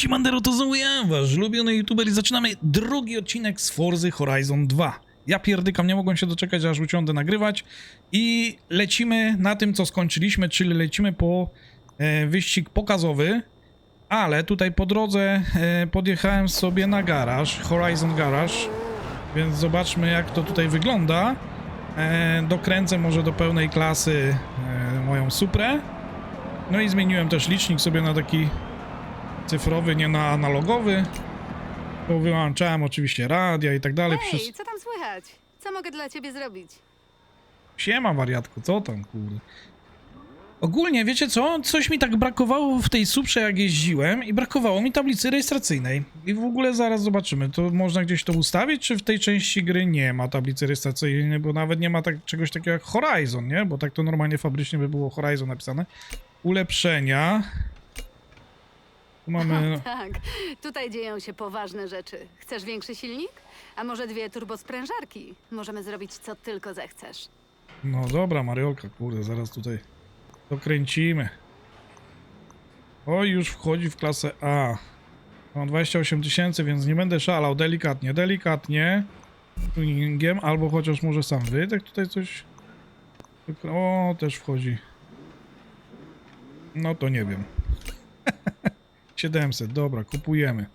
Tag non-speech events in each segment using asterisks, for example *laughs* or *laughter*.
Siemandero, to znowu ja, wasz ulubiony youtuber i zaczynamy drugi odcinek z Forzy Horizon 2. Ja pierdykam, nie mogłem się doczekać, aż usiądę nagrywać i lecimy na tym, co skończyliśmy, czyli lecimy po e, wyścig pokazowy, ale tutaj po drodze e, podjechałem sobie na garaż, Horizon Garage, więc zobaczmy jak to tutaj wygląda. E, dokręcę może do pełnej klasy e, moją Suprę. No i zmieniłem też licznik sobie na taki cyfrowy, nie na analogowy. Bo wyłączałem oczywiście radia i tak dalej. Hej, Przez... co tam słychać? Co mogę dla ciebie zrobić? Siema wariatku, co tam kurde. Ogólnie, wiecie co? Coś mi tak brakowało w tej suprze jak jeździłem i brakowało mi tablicy rejestracyjnej. I w ogóle zaraz zobaczymy, to można gdzieś to ustawić, czy w tej części gry nie ma tablicy rejestracyjnej, bo nawet nie ma tak, czegoś takiego jak Horizon, nie? Bo tak to normalnie fabrycznie by było Horizon napisane. Ulepszenia. Tu mamy... *laughs* Tak, tutaj dzieją się poważne rzeczy. Chcesz większy silnik? A może dwie turbosprężarki? Możemy zrobić co tylko zechcesz. No dobra, Mariolka, kurde, zaraz tutaj dokręcimy. Oj, już wchodzi w klasę A. Mam 28 tysięcy, więc nie będę szalał. Delikatnie, delikatnie. Tuningiem, albo chociaż może sam wydech tutaj coś... O, też wchodzi. No to nie wiem. 700, dobra, kupujemy.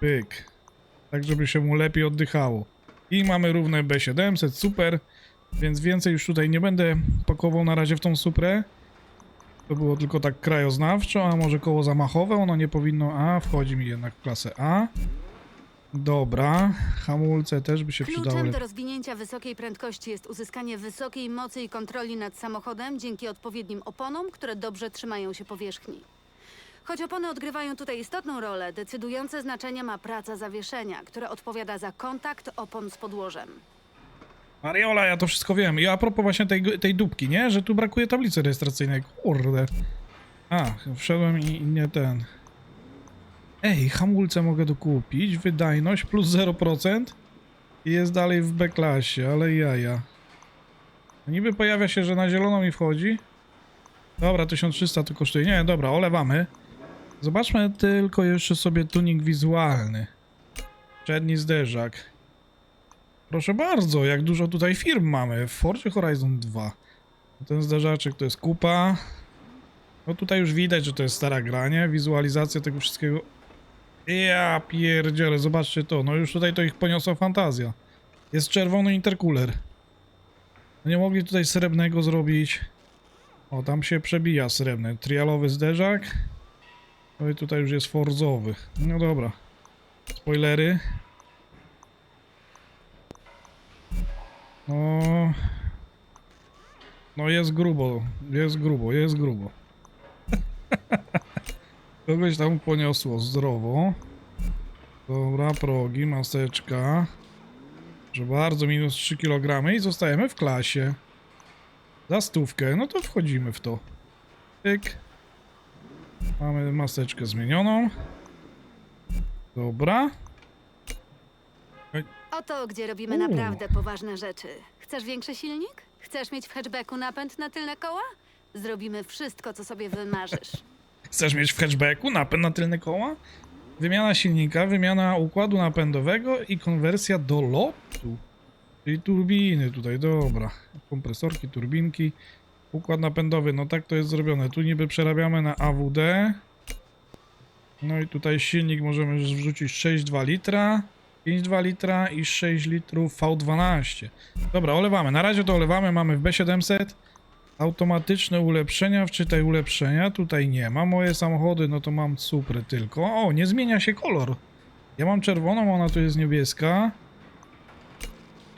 Pyk. Tak, żeby się mu lepiej oddychało. I mamy równe B700, super. Więc więcej już tutaj nie będę pakował na razie w tą Suprę. To było tylko tak krajoznawczo, a może koło zamachowe, ono nie powinno... A, wchodzi mi jednak w klasę A. Dobra, hamulce też by się przydały. Kluczem do rozwinięcia wysokiej prędkości jest uzyskanie wysokiej mocy i kontroli nad samochodem dzięki odpowiednim oponom, które dobrze trzymają się powierzchni. Choć opony odgrywają tutaj istotną rolę, decydujące znaczenie ma praca zawieszenia, które odpowiada za kontakt opon z podłożem. Mariola, ja to wszystko wiem. I a propos właśnie tej, tej dupki, nie? Że tu brakuje tablicy rejestracyjnej. Kurde. A, wszedłem i, i nie ten. Ej, hamulce mogę dokupić. Wydajność plus 0%. I jest dalej w B-klasie, ale jaja. Niby pojawia się, że na zielono mi wchodzi. Dobra, 1300 to kosztuje. Nie, dobra, olewamy. Zobaczmy tylko jeszcze sobie tuning wizualny. Przedni zderzak. Proszę bardzo, jak dużo tutaj firm mamy w Forcie Horizon 2. Ten zderzaczek to jest kupa. No tutaj już widać, że to jest stara granie, wizualizacja tego wszystkiego. Ja pierdzielę, zobaczcie to, no już tutaj to ich poniosła fantazja. Jest czerwony intercooler. No nie mogli tutaj srebrnego zrobić. O, tam się przebija srebrny. Trialowy zderzak. No i tutaj już jest forzowy. No dobra. Spoilery. No. No jest grubo, jest grubo, jest grubo. *laughs* Kogoś tam poniosło zdrowo. Dobra, progi, maseczka. Że bardzo, minus 3 kg i zostajemy w klasie. Za stówkę, no to wchodzimy w to. Pyk. Mamy maseczkę zmienioną. Dobra. Oto, gdzie robimy Uuu. naprawdę poważne rzeczy. Chcesz większy silnik? Chcesz mieć w hatchbacku napęd na tylne koła? Zrobimy wszystko, co sobie wymarzysz. *laughs* Chcesz mieć w hatchbacku napęd na tylne koła? Wymiana silnika, wymiana układu napędowego i konwersja do lotu. Czyli turbiny tutaj, dobra. Kompresorki, turbinki. Układ napędowy, no tak to jest zrobione. Tu niby przerabiamy na AWD. No i tutaj silnik możemy już wrzucić 6,2 litra, 5,2 litra i 6 litrów V12. Dobra, olewamy. Na razie to olewamy, mamy w B700. Automatyczne ulepszenia, wczytaj ulepszenia, tutaj nie ma. Moje samochody, no to mam supry tylko. O, nie zmienia się kolor. Ja mam czerwoną, ona tu jest niebieska.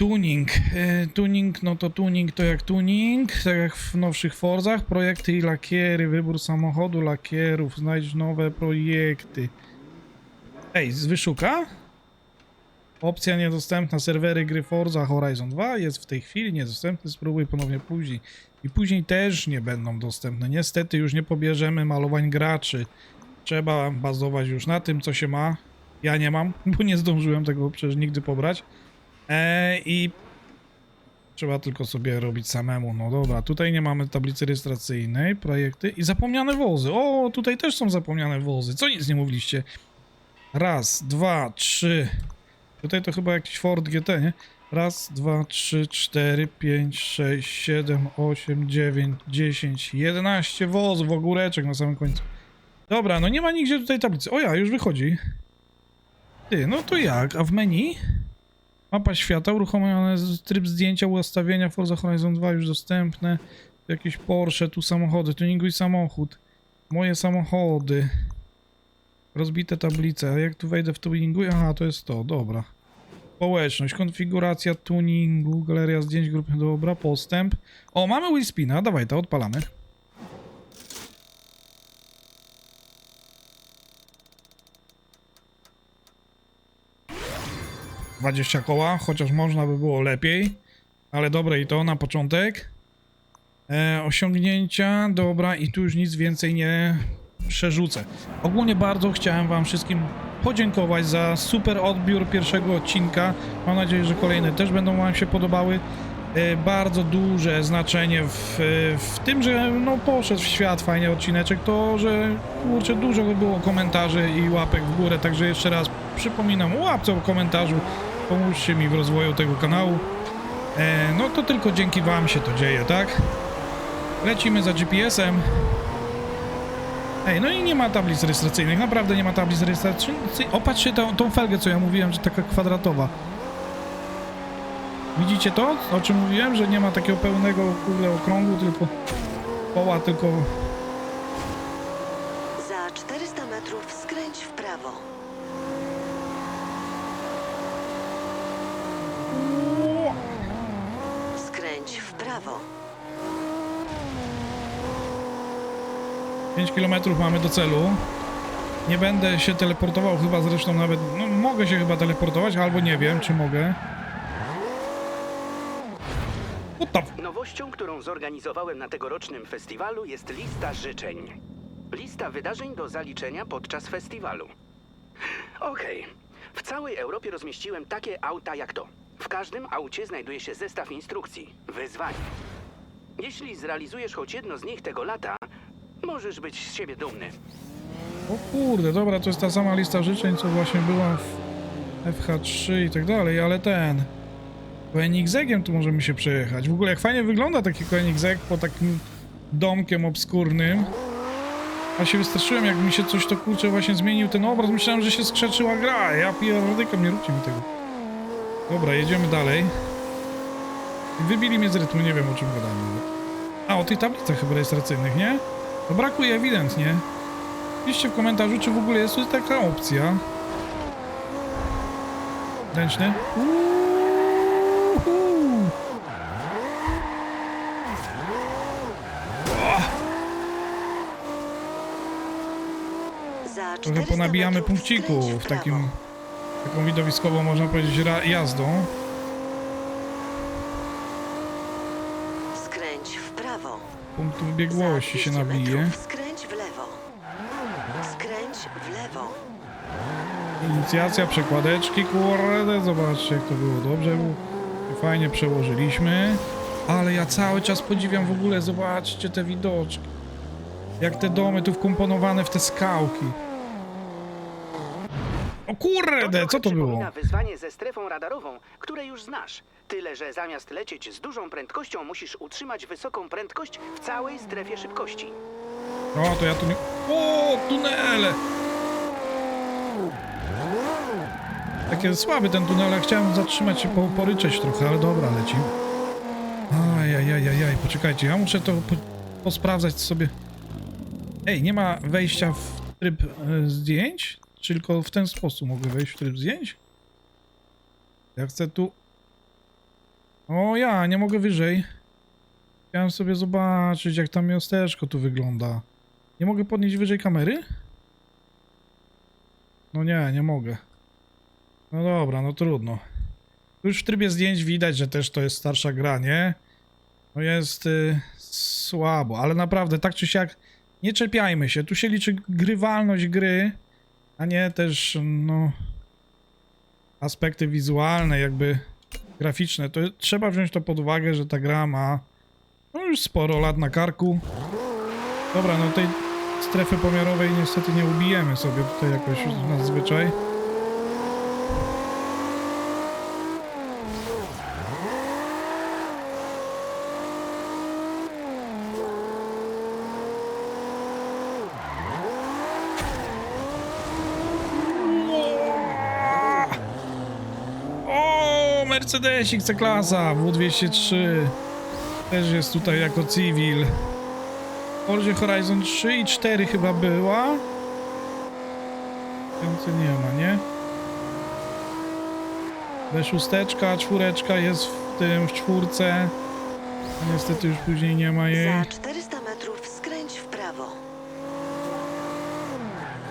Tuning. E, tuning, no to tuning to jak tuning, tak jak w nowszych Forzach. Projekty i lakiery, wybór samochodu, lakierów, znajdź nowe projekty. Ej, wyszuka? Opcja niedostępna, serwery gry Forza Horizon 2 jest w tej chwili niedostępny, spróbuj ponownie później. I później też nie będą dostępne. Niestety już nie pobierzemy malowań graczy. Trzeba bazować już na tym, co się ma. Ja nie mam, bo nie zdążyłem tego przecież nigdy pobrać. Eee, I Trzeba tylko sobie robić samemu. No dobra, tutaj nie mamy tablicy rejestracyjnej, projekty i zapomniane wozy. O, tutaj też są zapomniane wozy. Co nic nie mówiliście? Raz, dwa, trzy. Tutaj to chyba jakiś Ford GT, nie? Raz, dwa, trzy, cztery, pięć, sześć, siedem, osiem, dziewięć, dziesięć, jedenaście wozów, ogóreczek na samym końcu. Dobra, no nie ma nigdzie tutaj tablicy. O ja, już wychodzi. Ty, no to jak? A w menu? Mapa świata, uruchomiony z- tryb zdjęcia, ustawienia Forza Horizon 2 już dostępne. Jakieś Porsche, tu samochody, tuninguj samochód. Moje samochody. Rozbite tablice. A jak tu wejdę w tuninguj? Aha, to jest to, dobra. Społeczność, konfiguracja tuningu, galeria zdjęć grupy, dobra, postęp. O, mamy Wheelspina, dawaj to, odpalamy. Dwadzieścia koła, chociaż można by było lepiej, ale dobre i to na początek. E, osiągnięcia, dobra, i tu już nic więcej nie przerzucę. Ogólnie bardzo chciałem Wam wszystkim podziękować za super odbiór pierwszego odcinka. Mam nadzieję, że kolejne też będą Wam się podobały. E, bardzo duże znaczenie w, w tym, że no, poszedł w świat fajnie odcineczek, to, że kurczę, dużo było komentarzy i łapek w górę, także jeszcze raz przypominam, łapce w komentarzu, pomóżcie mi w rozwoju tego kanału. E, no to tylko dzięki Wam się to dzieje, tak? Lecimy za GPS-em. Ej, no i nie ma tablic rejestracyjnych, naprawdę nie ma tablic rejestracyjnych. O, patrzcie tą, tą felgę, co ja mówiłem, że taka kwadratowa. Widzicie to, o czym mówiłem, że nie ma takiego pełnego, kurde, okrągłu, tylko koła, tylko... Za 400 metrów skręć w prawo. Skręć w prawo. 5 km mamy do celu. Nie będę się teleportował, chyba zresztą nawet, no mogę się chyba teleportować, albo nie wiem, czy mogę. What the Nowością, którą zorganizowałem na tegorocznym festiwalu jest lista życzeń. Lista wydarzeń do zaliczenia podczas festiwalu. Okej. W całej Europie rozmieściłem takie auta jak to. W każdym aucie znajduje się zestaw instrukcji, wyzwań. Jeśli zrealizujesz choć jedno z nich tego lata, możesz być z siebie dumny. O kurde, dobra, to jest ta sama lista życzeń, co właśnie była w FH3 i tak dalej, ale ten... Koenigzegiem tu możemy się przejechać. W ogóle jak fajnie wygląda taki Koenigzeg po takim domkiem obskurnym. A się wystraszyłem, jak mi się coś to kurczę właśnie zmienił ten obraz. Myślałem, że się skrzeczyła gra. Ja pierdykam, nie róbcie mi tego. Dobra, jedziemy dalej. Wybili mnie z rytmu, nie wiem o czym gadamy. A, o tych tablicach chyba rejestracyjnych, nie? To brakuje ewidentnie. Piszcie w komentarzu, czy w ogóle jest tu taka opcja. Ręczny. Za Trochę 400 ponabijamy metrów punkcików skręć w takim, prawo. Taką widowiskową, można powiedzieć, jazdą. Skręć w prawo. Punktu Za biegłości się 200 nabije. skręć w lewo. Skręć w lewo. Inicjacja przekładeczki, kurde, zobaczcie jak to było dobrze. Fajnie przełożyliśmy. Ale ja cały czas podziwiam w ogóle, zobaczcie te widoczki. Jak te domy tu wkomponowane w te skałki. O kurde, co to było? przypomina wyzwanie ze strefą radarową, które już znasz. Tyle, że zamiast lecieć z dużą prędkością, musisz utrzymać wysoką prędkość w całej strefie szybkości. O, to ja tu nie... O, tunele! Takie słaby ten tunel, ja chciałem zatrzymać się, po, poryczeć trochę, ale dobra, leci. Ajajajajaj, poczekajcie, ja muszę to po, posprawdzać sobie. Ej, nie ma wejścia w tryb e, zdjęć? Czy Tylko w ten sposób mogę wejść w tryb zdjęć? Ja chcę tu... O ja, nie mogę wyżej. Chciałem sobie zobaczyć, jak tam miasteczko tu wygląda. Nie mogę podnieść wyżej kamery? No nie, nie mogę. No dobra, no trudno. Już w trybie zdjęć widać, że też to jest starsza gra, nie? No jest y, słabo, ale naprawdę, tak czy siak, nie czepiajmy się. Tu się liczy grywalność gry, a nie też, no, aspekty wizualne, jakby graficzne, to trzeba wziąć to pod uwagę, że ta gra ma no już sporo lat na karku. Dobra, no tej strefy pomiarowej niestety nie ubijemy sobie tutaj jakoś nadzwyczaj. O, Mercedesik C-klasa W203 też jest tutaj jako civil. W Forzie Horizon 3 i 4 chyba była. Więcej nie ma, nie? B6, czwóreczka jest w tym, w czwórce. Niestety już później nie ma jej. Za 400 metrów skręć w prawo.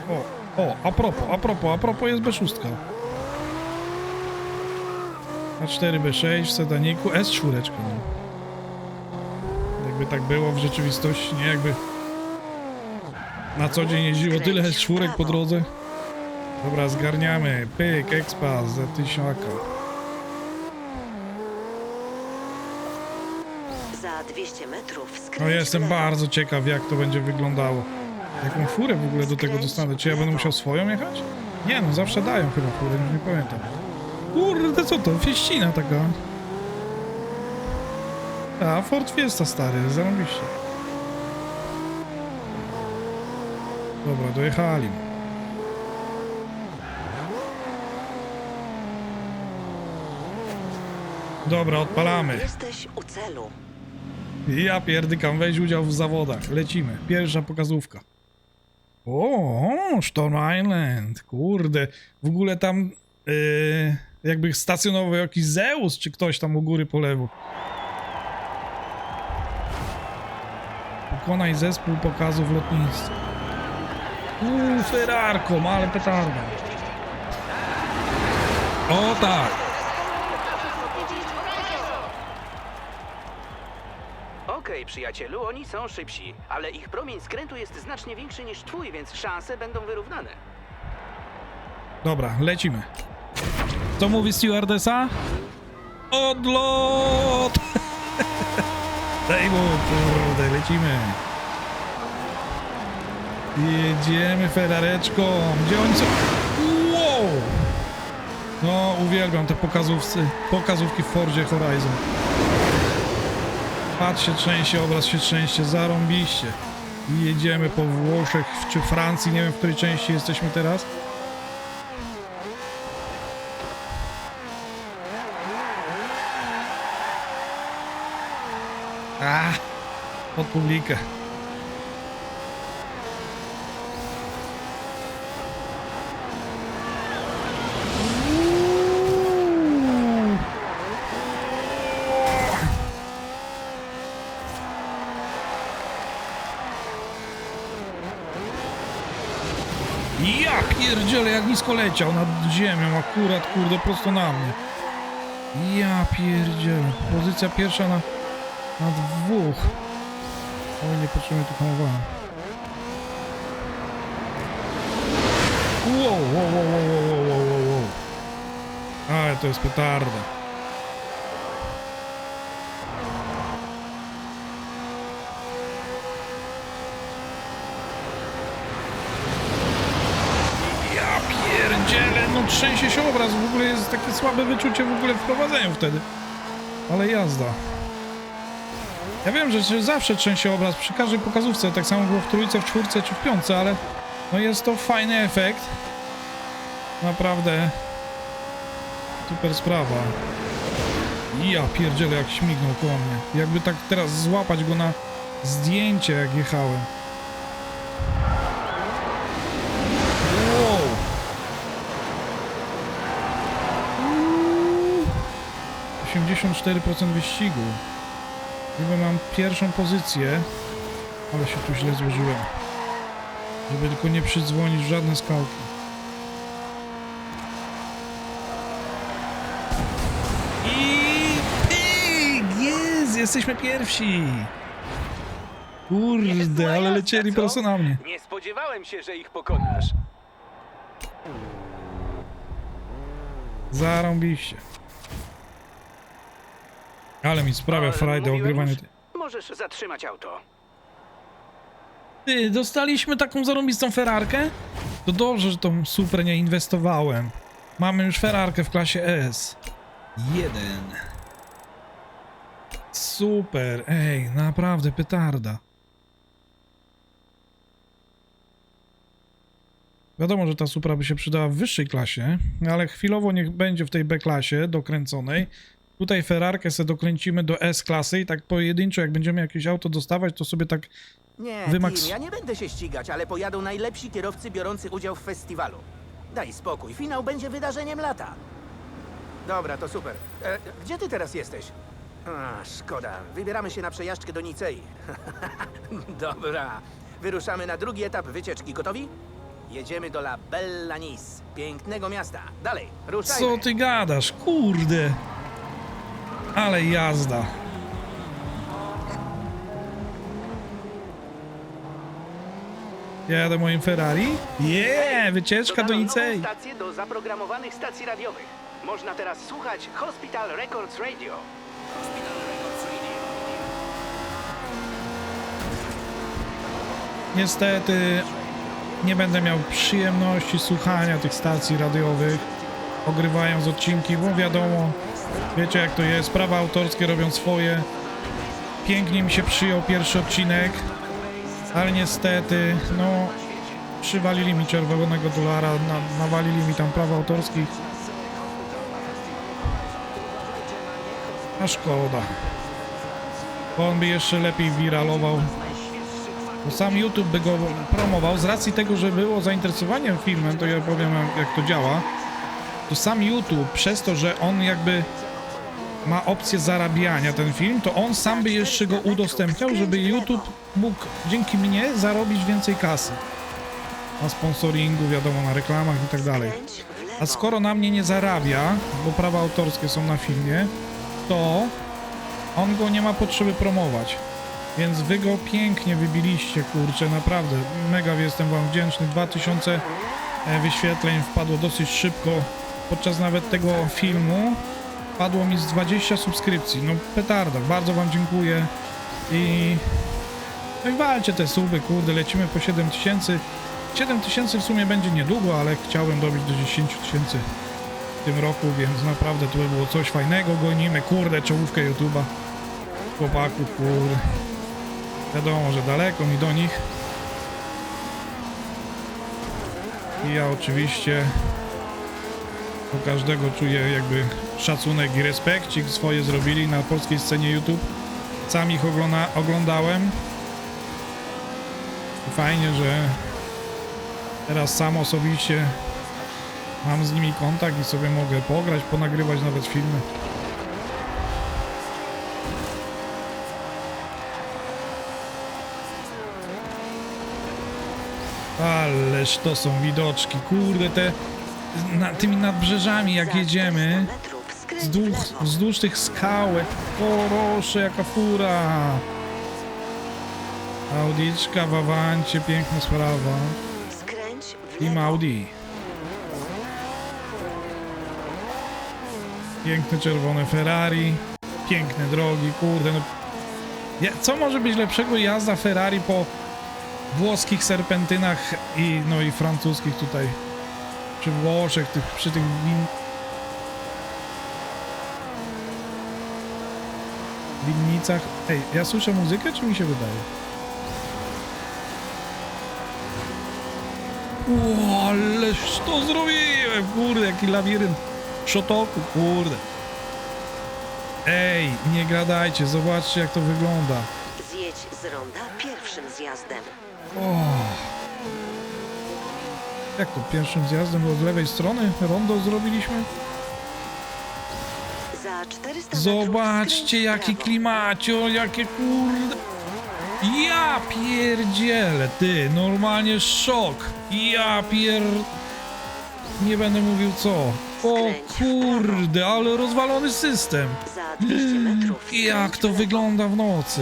O, o, a propos, a propos, a propos jest B6. A4, B6 w sedaniku, S4. No. Jakby tak było w rzeczywistości, nie jakby na co dzień jeździło tyle S4 po drodze. Dobra, zgarniamy. Pyk, expa za tysiaka. Za 200 metrów skręć No jestem bardzo ciekaw jak to będzie wyglądało. Jaką furę w ogóle do tego dostanę? Czy ja będę musiał swoją jechać? Nie no, zawsze dają chyba furę, już nie pamiętam. Kurde, co to? Fieścina taka. A, Ford Fiesta stary, zarobiście. Dobra, dojechali. Dobra, odpalamy. Jesteś u celu. Ja pierdykam, weź udział w zawodach. Lecimy. Pierwsza pokazówka. O, Storm Island. Kurde. W ogóle tam yy, jakby stacjonował jakiś Zeus, czy ktoś tam u góry po lewo. Pokonaj zespół pokazów lotnictwa. Uuu, Ferrarko, ale petarda. O tak. Okej, przyjacielu, oni są szybsi, ale ich promień skrętu jest znacznie większy niż twój, więc szanse będą wyrównane. Dobra, lecimy. Co mówi stewardesa? Odlot! *laughs* Daj mu, kurde, lecimy. Jedziemy Ferrareczką. Gdzie oni są? Wow! No, uwielbiam te pokazówcy, pokazówki w Fordzie Horizon. Patrz się trzęsie, obraz się trzęsie, zarąbiście. Jedziemy po Włoszech czy Francji, nie wiem w której części jesteśmy teraz. A, pod. Ja pierdzielę, jak leciał nad ziemią, akurat, kurde, prosto na mnie. Ja pierdzielę. Pozycja pierwsza na, na dwóch. Oj, nie potrzebuję tu hamowania. Wow, wow, wow, wow, wow, wow, wow, wow. Ale to jest petarda. Ja pierdzielę, no trzęsie się obraz, w ogóle jest takie słabe wyczucie w ogóle w prowadzeniu wtedy. Ale jazda. Ja wiem, że zawsze trzęsie obraz przy każdej pokazówce, tak samo było w trójce, w czwórce czy w piątce, ale no jest to fajny efekt. Naprawdę super sprawa. Ja pierdzielę jak śmignął koło mnie. Jakby tak teraz złapać go na zdjęcie jak jechałem. Wow. 84% wyścigu. Niby mam pierwszą pozycję, ale się tu źle złożyłem. Żeby tylko nie przydzwonić w żadne skałki. I pyk! Jest! Jesteśmy pierwsi! Kurde, ale lecieli prosto na mnie. Nie spodziewałem się, że ich pokonasz. Zarąbiście. Ale mi sprawia frajdę mówiłem ogrywanie. już? Możesz zatrzymać auto. Ty, dostaliśmy taką zarąbistą Ferrarkę? To dobrze, że tą super nie inwestowałem. Mamy już Ferrarkę w klasie S. Jeden. Super, ej, naprawdę petarda. Wiadomo, że ta Supra by się przydała w wyższej klasie, ale chwilowo niech będzie w tej B-klasie dokręconej. Tutaj Ferrarkę se dokręcimy do S-klasy i tak pojedynczo, jak będziemy jakieś auto dostawać, to sobie tak Nie, Wymaks- Tim, ja nie będę się ścigać, ale pojadą najlepsi kierowcy biorący udział w festiwalu. Daj spokój, finał będzie wydarzeniem lata. Dobra, to super. E, gdzie ty teraz jesteś? A, szkoda. Wybieramy się na przejażdżkę do Nicei. *laughs* Dobra. Wyruszamy na drugi etap wycieczki. Gotowi? Jedziemy do La Bella Nice. Pięknego miasta. Dalej, ruszajmy. Co ty gadasz? Kurde. Ale jazda. Jadę moim Ferrari? Yeah, wycieczka do Nicei. stację do zaprogramowanych stacji radiowych. Można teraz słuchać Hospital Records Radio. Niestety nie będę miał przyjemności słuchania tych stacji radiowych, ogrywając odcinki, bo wiadomo, wiecie jak to jest, prawa autorskie robią swoje. Pięknie mi się przyjął pierwszy odcinek, ale niestety, no, przywalili mi czerwonego dolara, na, nawalili mi tam praw autorskich. A szkoda. Bo on by jeszcze lepiej wiralował. Bo sam YouTube by go promował z racji tego, że było zainteresowaniem filmem, to ja powiem jak to działa. To sam YouTube przez to, że on jakby ma opcję zarabiania ten film, to on sam by jeszcze go udostępniał, żeby YouTube mógł dzięki mnie zarobić więcej kasy. Na sponsoringu, wiadomo, na reklamach i tak dalej. A skoro na mnie nie zarabia, bo prawa autorskie są na filmie, to on go nie ma potrzeby promować. Więc wy go pięknie wybiliście, kurczę, naprawdę. Mega jestem wam wdzięczny. 2000 e, wyświetleń wpadło dosyć szybko. Podczas nawet tego filmu padło mi z 20 subskrypcji. No petarda, bardzo wam dziękuję. I no i walcie te suby, kurde, lecimy po 7000. 7000 w sumie będzie niedługo, ale chciałem dobić do 10 tysięcy w tym roku, więc naprawdę to by było coś fajnego. Gonimy, kurde, czołówkę YouTube'a. Chłopaków, kurde. Wiadomo, że daleko mi do nich. I ja oczywiście do każdego czuję jakby szacunek i respekcik swoje zrobili na polskiej scenie YouTube. Sam ich ogląda, oglądałem. Fajnie, że teraz sam osobiście mam z nimi kontakt i sobie mogę pograć, ponagrywać nawet filmy. Ależ to są widoczki, kurde, te na, tymi nadbrzeżami jak jedziemy 400 metrów skręć w wzdłuż, wzdłuż tych skałek, proszę jaka fura. Audiczka w awancie, piękna sprawa. Lewo. Audi. Piękne czerwone Ferrari. Piękne drogi, kurde no. Ja, Co może być lepszego? Jazda Ferrari po włoskich serpentynach i no i francuskich tutaj przy Włoszech, tych, przy tych win... winnicach. Ej, ja słyszę muzykę, czy mi się wydaje? Ło, ależ to zrobiłem, kurde, jaki labirynt szotoku, kurde. Ej, nie gadajcie, zobaczcie jak to wygląda. Zjedź z ronda pierwszym zjazdem. O. Jak to pierwszym zjazdem od lewej strony rondo zrobiliśmy? Za 400 metrów Zobaczcie jaki klimacio, jakie kurde. Ja pierdzielę, ty, normalnie szok. Ja pier... Nie będę mówił co. O kurde, ale rozwalony system. Za 200 metrów I jak to wygląda w nocy.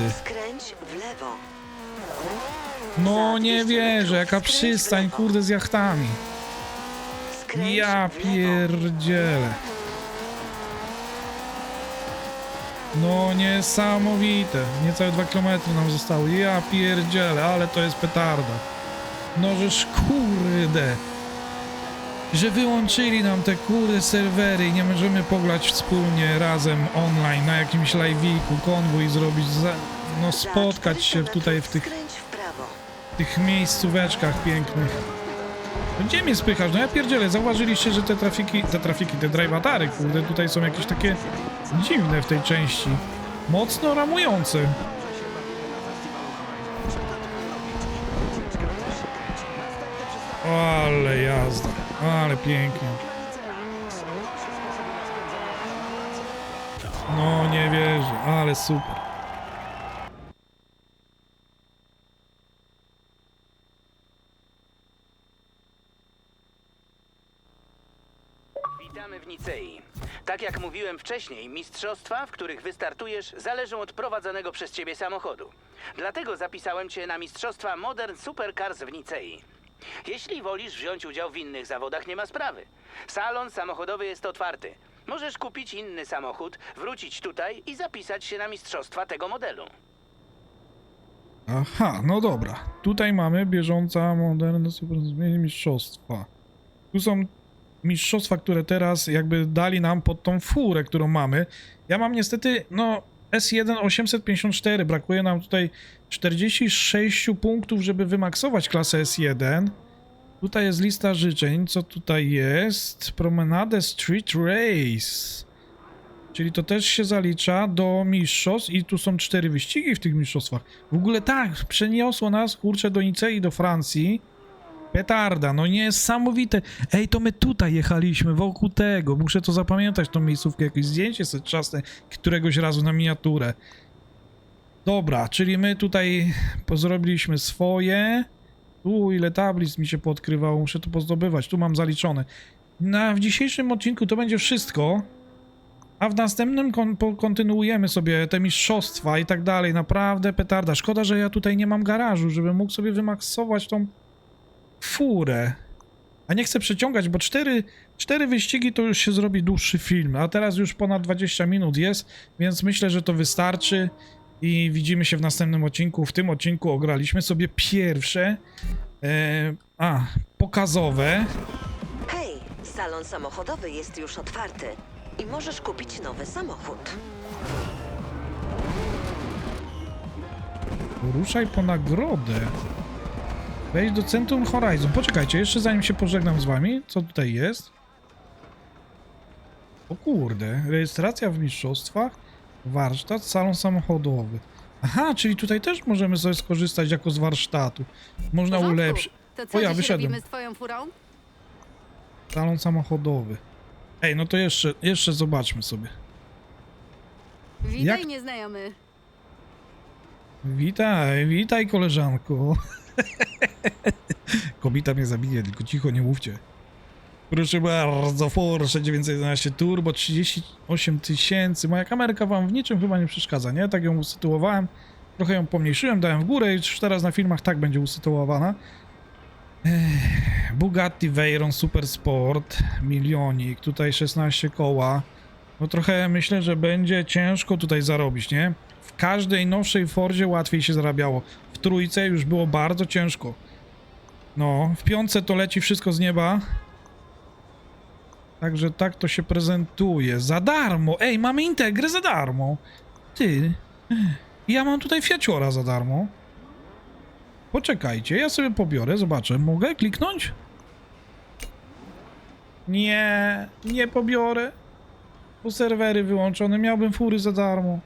No nie 200 wierzę, jaka przystań, kurde, z jachtami. Ja pierdzielę. No niesamowite. Niecałe 2 km nam zostały. Ja pierdzielę, ale to jest petarda. No żeż kurde. Że wyłączyli nam te kurde serwery i nie możemy pograć wspólnie razem online na jakimś live'iku, konwój zrobić, za, no Za spotkać się 400 tutaj w tych. Tych miejscóweczkach pięknych. No Gdzie mnie spychasz? No ja pierdzielę, zauważyliście, że te trafiki, te trafiki, te drivatary, kurde, tutaj są jakieś takie dziwne w tej części. Mocno ramujące. Ale jazda, ale pięknie. No nie wierzę, ale super. Witamy w Nicei. Tak jak mówiłem wcześniej, mistrzostwa, w których wystartujesz, zależą od prowadzonego przez ciebie samochodu. Dlatego zapisałem cię na mistrzostwa Modern Supercars w Nicei. Jeśli wolisz wziąć udział w innych zawodach, nie ma sprawy. Salon samochodowy jest otwarty. Możesz kupić inny samochód, wrócić tutaj i zapisać się na mistrzostwa tego modelu. Aha, no dobra. Tutaj mamy bieżąca, moderne, super mistrzostwa. Tu są mistrzostwa, które teraz jakby dali nam pod tą furę, którą mamy. Ja mam niestety, no, S1 854. Brakuje nam tutaj 46 punktów, żeby wymaksować klasę S1. Tutaj jest lista życzeń. Co tutaj jest? Promenade Street Race. Czyli to też się zalicza do mistrzostw i tu są cztery wyścigi w tych mistrzostwach. W ogóle tak, przeniosło nas, kurczę, do Nicei, do Francji. Petarda, no niesamowite. Ej, to my tutaj jechaliśmy, wokół tego. Muszę to zapamiętać, tą miejscówkę, jakieś zdjęcie sobie czasne, któregoś razu na miniaturę. Dobra, czyli my tutaj zrobiliśmy swoje. Tu ile tablic mi się poodkrywało, muszę to pozdobywać. Tu mam zaliczone. Na, w dzisiejszym odcinku to będzie wszystko. A w następnym kon kontynuujemy sobie te mistrzostwa i tak dalej. Naprawdę petarda. Szkoda, że ja tutaj nie mam garażu, żebym mógł sobie wymaksować tą furę. A nie chcę przeciągać, bo cztery, cztery wyścigi to już się zrobi dłuższy film, a teraz już ponad 20 minut jest, więc myślę, że to wystarczy i widzimy się w następnym odcinku. W tym odcinku ograliśmy sobie pierwsze, e, a, pokazowe. Hej, salon samochodowy jest już otwarty i możesz kupić nowy samochód. Ruszaj po nagrodę. Wejdź do Centrum Horizon. Poczekajcie, jeszcze zanim się pożegnam z wami, co tutaj jest? O kurde, rejestracja w mistrzostwach, warsztat, salon samochodowy. Aha, czyli tutaj też możemy sobie skorzystać jako z warsztatu. Można porządku. ulepszyć. To co O, ja dziś wyszedłem. robimy z twoją furą? Salon samochodowy. Ej, no to jeszcze, jeszcze zobaczmy sobie. Witaj, Jak- nieznajomy. Witaj, witaj koleżanko. *laughs* *laughs* Kobita mnie zabije, tylko cicho nie mówcie. Proszę bardzo, Porsche 911 Turbo 38 tysięcy. Moja kamerka wam w niczym chyba nie przeszkadza, nie? Tak ją usytuowałem. Trochę ją pomniejszyłem, dałem w górę i już teraz na filmach tak będzie usytuowana. Bugatti Veyron Super Sport, milionik, tutaj 16 koła. No trochę myślę, że będzie ciężko tutaj zarobić, nie? W każdej nowszej Fordzie łatwiej się zarabiało. W trójce już było bardzo ciężko. No, w piątce to leci wszystko z nieba. Także tak to się prezentuje. Za darmo! Ej, mamy Integrę za darmo! Ty, ja mam tutaj Fiaciora za darmo. Poczekajcie, ja sobie pobiorę, zobaczę. Mogę kliknąć? Nie, nie pobiorę. Bo serwery wyłączone, miałbym fury za darmo.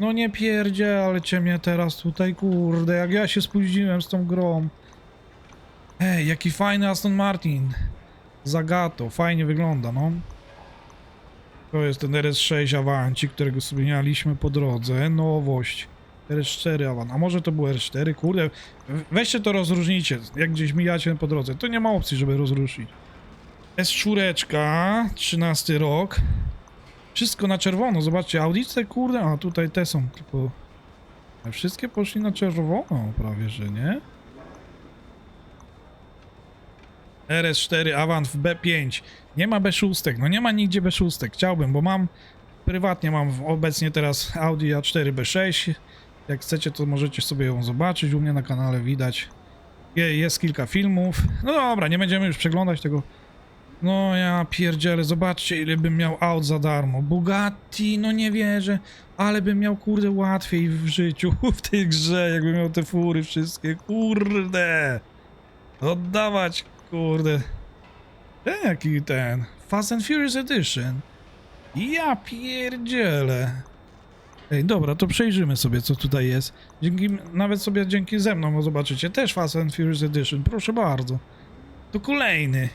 No nie pierdzie, ale cię mnie teraz tutaj, kurde, jak ja się spóźniłem z tą grą. Ej, jaki fajny Aston Martin. Zagato, fajnie wygląda, no. To jest ten RS6 Avanci, którego sobie mieliśmy po drodze. Nowość. RS4 Avant. A może to był RS4? Kurde, we- weźcie to rozróżnijcie, jak gdzieś mijacie po drodze. To nie ma opcji, żeby rozróżnić. S4, 13 rok. Wszystko na czerwono, zobaczcie, audice, kurde, a tutaj te są tylko... A Wszystkie poszli na czerwono, prawie że nie? RS4 Avant w B5. Nie ma B6, no nie ma nigdzie B6. Chciałbym, bo mam Prywatnie mam obecnie teraz Audi A4 B6. Jak chcecie, to możecie sobie ją zobaczyć. U mnie na kanale widać. Je- Jest kilka filmów. No dobra, nie będziemy już przeglądać tego. No ja pierdzielę, zobaczcie ile bym miał aut za darmo. Bugatti, no nie wierzę. Ale bym miał kurde łatwiej w życiu, *laughs* w tej grze, jakbym miał te fury wszystkie. Kurde. Oddawać, kurde. Ten jaki ten. Fast and Furious Edition. Ja pierdzielę. Ej, dobra, to przejrzymy sobie, co tutaj jest. Dzięki, nawet sobie dzięki ze mną, bo zobaczycie, też Fast and Furious Edition, proszę bardzo. To kolejny.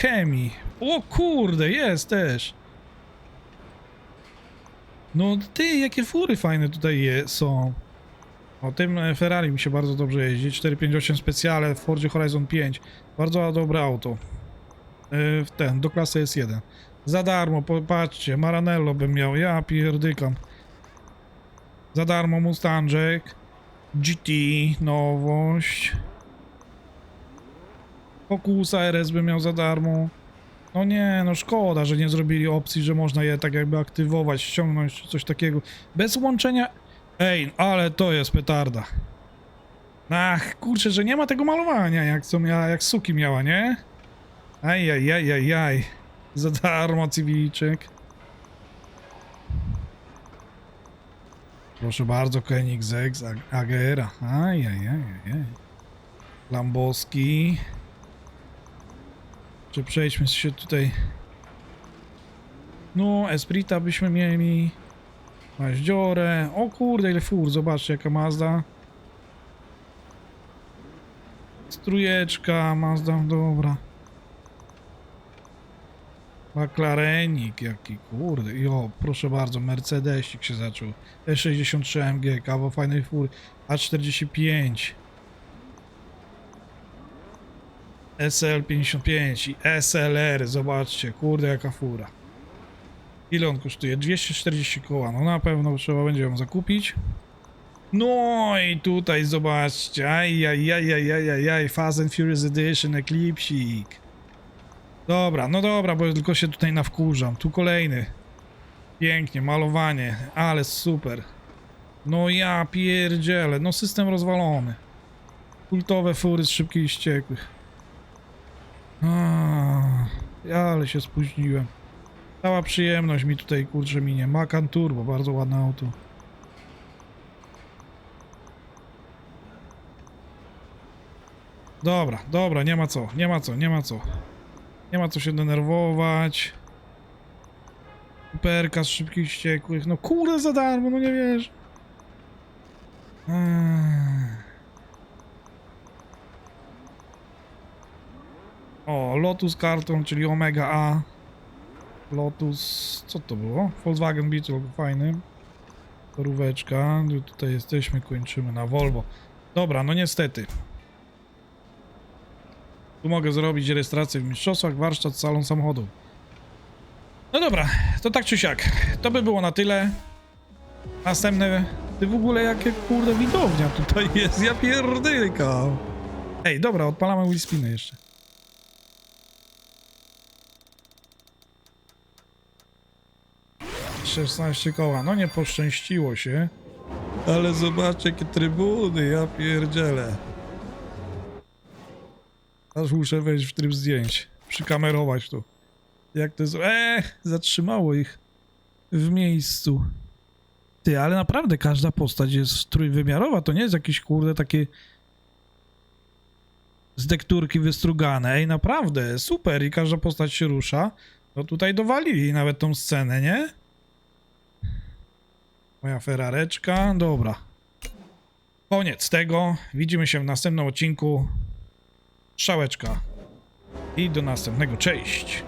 Chemii. O kurde, jest też. No ty, jakie fury fajne tutaj je, są. O tym e, Ferrari mi się bardzo dobrze jeździ. 458 specjale w Fordzie Horizon 5. Bardzo dobre auto. E, W ten, do klasy S1. Za darmo, popatrzcie, Maranello bym miał, ja pierdykam. Za darmo Mustangek. GT, nowość. Focusa RS bym miał za darmo. No nie, no szkoda, że nie zrobili opcji, że można je tak jakby aktywować, ściągnąć coś takiego. Bez łączenia... Ej, ale to jest petarda. Ach, kurczę, że nie ma tego malowania, jak co miała, jak Suki miała, nie? Ajajajajaj. Za darmo cywilczek. Proszę bardzo, Koenigsegg, Ag- Agera. Ajajajajaj. Lamboski. Czy przejdźmy się tutaj. No, Esprita byśmy mieli. Maździorę. O kurde, ile fur, zobaczcie jaka Mazda. Strujeczka, Mazda, dobra. McLarenik jaki, kurde. I o, proszę bardzo, Mercedesik się zaczął. E63 AMG, kawał fajnej fury. A45. SL55 i SLR, zobaczcie, kurde jaka fura. Ile on kosztuje? 240 koła, no na pewno trzeba będzie ją zakupić. No i tutaj zobaczcie, ajajajajajaj, Fast and Furious Edition, Eclipsik. Dobra, no dobra, bo tylko się tutaj nawkurzam. Tu kolejny. Pięknie, malowanie, ale super. No ja pierdzielę, no system rozwalony. Kultowe fury z szybkich ściekłych. Ja ale się spóźniłem. Cała przyjemność mi tutaj kurczę minie. Macan Turbo, bardzo ładne auto. Dobra, dobra, nie ma co, nie ma co, nie ma co. Nie ma co się denerwować. Perka z szybkich ściekłych. No kurde za darmo, no nie wiesz. O, Lotus Carton, czyli Omega A. Lotus, co to było? Volkswagen Beetle, fajny. Toróweczka, Tu- tutaj jesteśmy, kończymy na Volvo. Dobra, no niestety. Tu mogę zrobić rejestrację w mistrzostwach, warsztat, salon samochodu. No dobra, to tak czy siak. To by było na tyle. Następne... Ty w ogóle jakie kurde widownia tutaj jest, ja pierdykam. Ej, dobra, odpalamy Whisspiny jeszcze. Szesnaście koła, no nie poszczęściło się. Ale zobaczcie jakie trybuny, ja pierdzielę. Aż muszę wejść w tryb zdjęć. Przykamerować to. Jak to jest... Eee, zatrzymało ich w miejscu. Ty, ale naprawdę każda postać jest trójwymiarowa. To nie jest jakieś kurde takie z dekturki wystrugane. Ej, naprawdę, super. I każda postać się rusza. No tutaj dowalili nawet tą scenę, nie? Moja ferareczka. Dobra. Koniec tego. Widzimy się w następnym odcinku. Strzałeczka. I do następnego. Cześć.